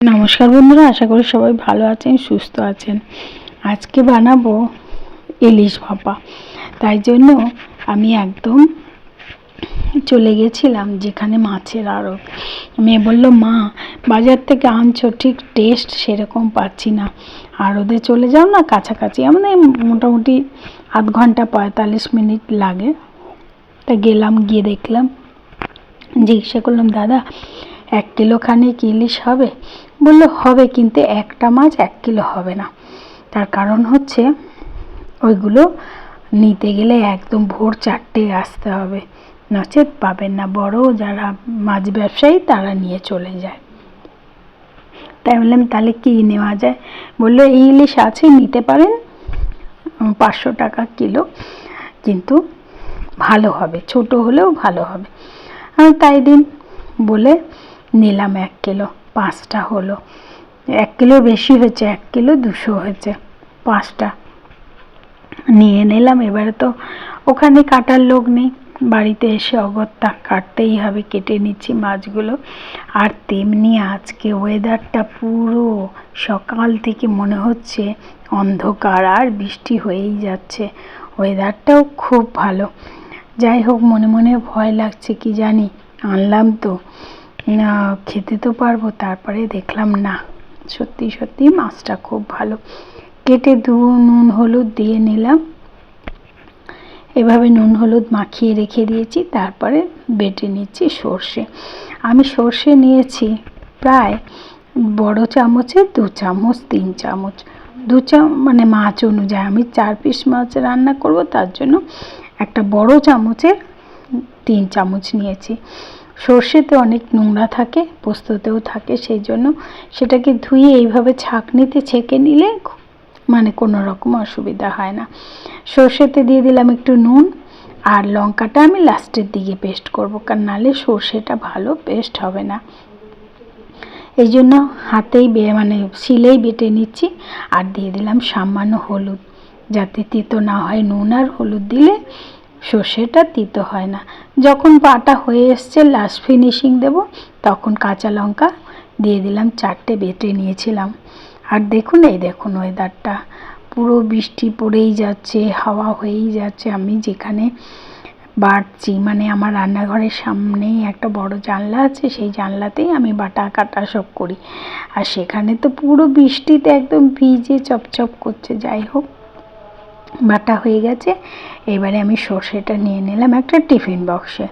নমস্কার বন্ধুরা, আশা করি সবাই ভালো আছেন, সুস্থ আছেন। আজকে বানাবো ইলিশ ভাপা। তাই জন্য আমি একদম চলে গেছিলাম যেখানে মাছের আড়ত। মেয়ে বলল, মা, বাজার থেকে আনছো, ঠিক টেস্ট সেরকম পাচ্ছি না। আড়তে চলে যাও না কাছাকাছি আমাদের মোটামুটি আধ ঘণ্টা পঁয়তাল্লিশ মিনিট লাগে। তা গেলাম, গিয়ে দেখলাম, জিজ্ঞাসা করলাম, দাদা, এক কিলো খানিক ইলিশ হবে? বলল, হবে কিন্তু একটা মাছ এক কিলো হবে না। তার কারণ হচ্ছে ওইগুলো নিতে গেলে একদম ভোর চারটে আসতে হবে। নচেত পাবেন না, বড় যারা মাছ ব্যবসায়ী তারা নিয়ে চলে যায়। তাই বললাম, তাহলে কী নেওয়া যায়? বলল এই ইলিশ আছে, নিতে পারেন পাঁচশো টাকা কিলো, কিন্তু ভালো হবে, ছোট হলেও ভালো হবে। আমি তাই দিন বলে নিলাম এক কিলো। পাঁচটা হলো। এক কিলো বেশি হয়েছে, এক কিলো দুশো হয়েছে পাঁচটা। নিয়ে নিলাম, এবারে তো ওখানে কাটার লোক নেই। বাড়িতে এসে অগত্যা কাটতেই হবে, কেটে নিচ্ছি মাছগুলো। আর তেমনি আজকে ওয়েদারটা পুরো সকাল থেকে মনে হচ্ছে অন্ধকার, আর বৃষ্টি হয়েই যাচ্ছে। ওয়েদারটাও খুব ভালো। যাই হোক, মনে মনে ভয় লাগছে, কি জানি, আনলাম তো। না, খেতে তো পারব, তারপরে দেখলাম না। সত্যি সত্যি মাছটা খুব ভালো। কেটে দু নুন হলুদ দিয়ে নিলাম। এভাবে নুন হলুদ মাখিয়ে রেখে দিয়েছি, তারপরে বেটে নিচ্ছি সর্ষে। আমি সর্ষে নিয়েছি প্রায় বড় চামচে দু চামচ, তিন চামচ। দু চাম মানে মাছ অনুযায়ী আমি চার পিস মাছ রান্না করব, তার জন্য একটা বড় চামচের তিন চামচ নিয়েছি। সর্ষেতে অনেক নোংরা থাকে, পোস্ততেও থাকে, সেই জন্য সেটাকে ধুয়ে এইভাবে ছাঁকনিতে ছেঁকে নিলে মানে কোনো রকম অসুবিধা হয় না। সর্ষেতে দিয়ে দিলাম একটু নুন আর লঙ্কাটা আমি লাস্টের দিকে পেস্ট করব, কারণ নাহলে সর্ষেটা ভালো পেস্ট হবে না। এই জন্য হাতেই বে মানে শিলেই বেটে নিচ্ছি আর দিয়ে দিলাম সামান্য হলুদ, যাতে তেতো না হয়। নুন আর হলুদ দিলে সর্ষেটা তিতো হয় না। যখন বাটা হয়ে এসছে লাস্ট ফিনিশিং দেব, তখন কাঁচা লঙ্কা দিয়ে দিলাম, চারটে বেটে নিয়েছিলাম। আর দেখুন, এই দেখুন ওয়েদারটা পুরো বৃষ্টি পড়েই যাচ্ছে, হাওয়া হয়েই যাচ্ছে। আমি যেখানে বাড়ছি মানে আমার রান্নাঘরের সামনেই একটা বড় জানলা আছে, সেই জানলাতেই আমি বাটা কাটা সব করি। আর সেখানে তো পুরো বৃষ্টিতে একদম ভিজে চপচপ করছে, যাই হোক। বাটা হয়ে গেছে। এবারে আমি সর্ষেটা নিয়ে নিলাম একটা টিফিন বক্সে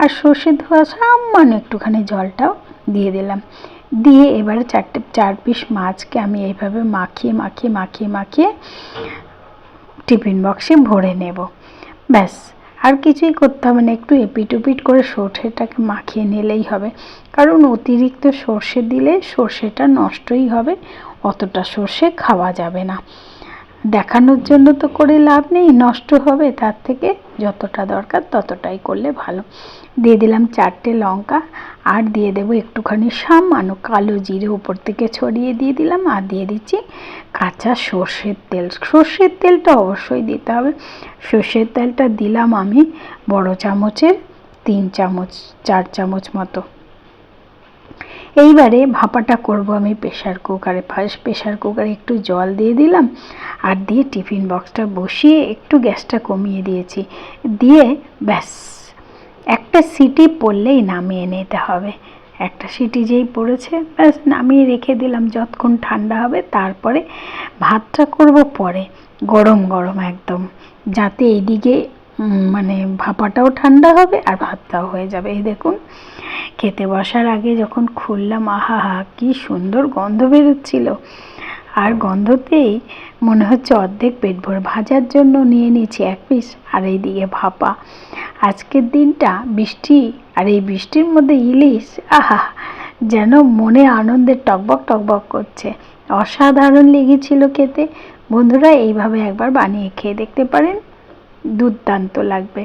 আর সর্ষে ধোয়া সামান্য একটুখানি জলটাও দিয়ে দিলাম। দিয়ে এবারে চারটে, চার পিস মাছকে আমি এইভাবে মাখিয়ে মাখিয়ে মাখিয়ে মাখিয়ে টিফিন বক্সে ভরে নেব। ব্যাস, আর কিছুই করতে হবে না, একটু এপিট ওপিট করে সর্ষেটাকে মাখিয়ে নিলেই হবে। কারণ অতিরিক্ত সর্ষে দিলে সর্ষেটা নষ্টই হবে, অতটা সর্ষে খাওয়া যাবে না। দেখানোর জন্য তো করে লাভ নেই, নষ্ট হবে, তার থেকে যতটা দরকার ততটাই করলে ভালো। দিয়ে দিলাম চারটে লঙ্কা, আর দিয়ে দেবো একটুখানি সামান্য কালো জিরে উপর থেকে ছড়িয়ে দিয়ে দিলাম, আর দিয়ে দিচ্ছি কাঁচা সর্ষের তেল। সর্ষের তেলটা অবশ্যই দিতে হবে। সর্ষের তেলটা দিলাম আমি বড় চামচের, তিন চামচ, চার চামচ মতো। এইবারে ভাপাটা করব আমি প্রেশার কুকারে ফার্স্ট প্রেশার কুকারে একটু জল দিয়ে দিলাম আর দিয়ে টিফিন বক্সটা বসিয়ে একটু গ্যাসটা কমিয়ে দিয়েছি। দিয়ে ব্যাস, একটা সিটি পড়লেই নামিয়ে নিতে হবে। একটা সিটি যেই পড়েছে, ব্যাস নামিয়ে রেখে দিলাম, যতক্ষণ ঠান্ডা হবে তারপরে ভাতটা করব পরে, গরম গরম একদম। যাতে এইদিকে মানে ভাপাটাও ঠান্ডা হবে আর ভাতটাও হয়ে যাবে। এই দেখুন, খেতে বসার আগে যখন খুললাম, আহা হা, কী সুন্দর গন্ধ বেরোচ্ছিল। আর গন্ধতেই মনে হচ্ছে অর্ধেক পেট ভরে ভাজার জন্য নিয়ে নিয়েছি এক পিস। আর এইদিকে ভাপা, আজকের দিনটা বৃষ্টি আর এই বৃষ্টির মধ্যে ইলিশ, আহা যেন মনে আনন্দের টকবক টকবক করছে। অসাধারণ লেগেছিল খেতে। বন্ধুরা, এইভাবে একবার বানিয়ে খেয়ে দেখতে পারেন। দুর্দান্ত লাগবে।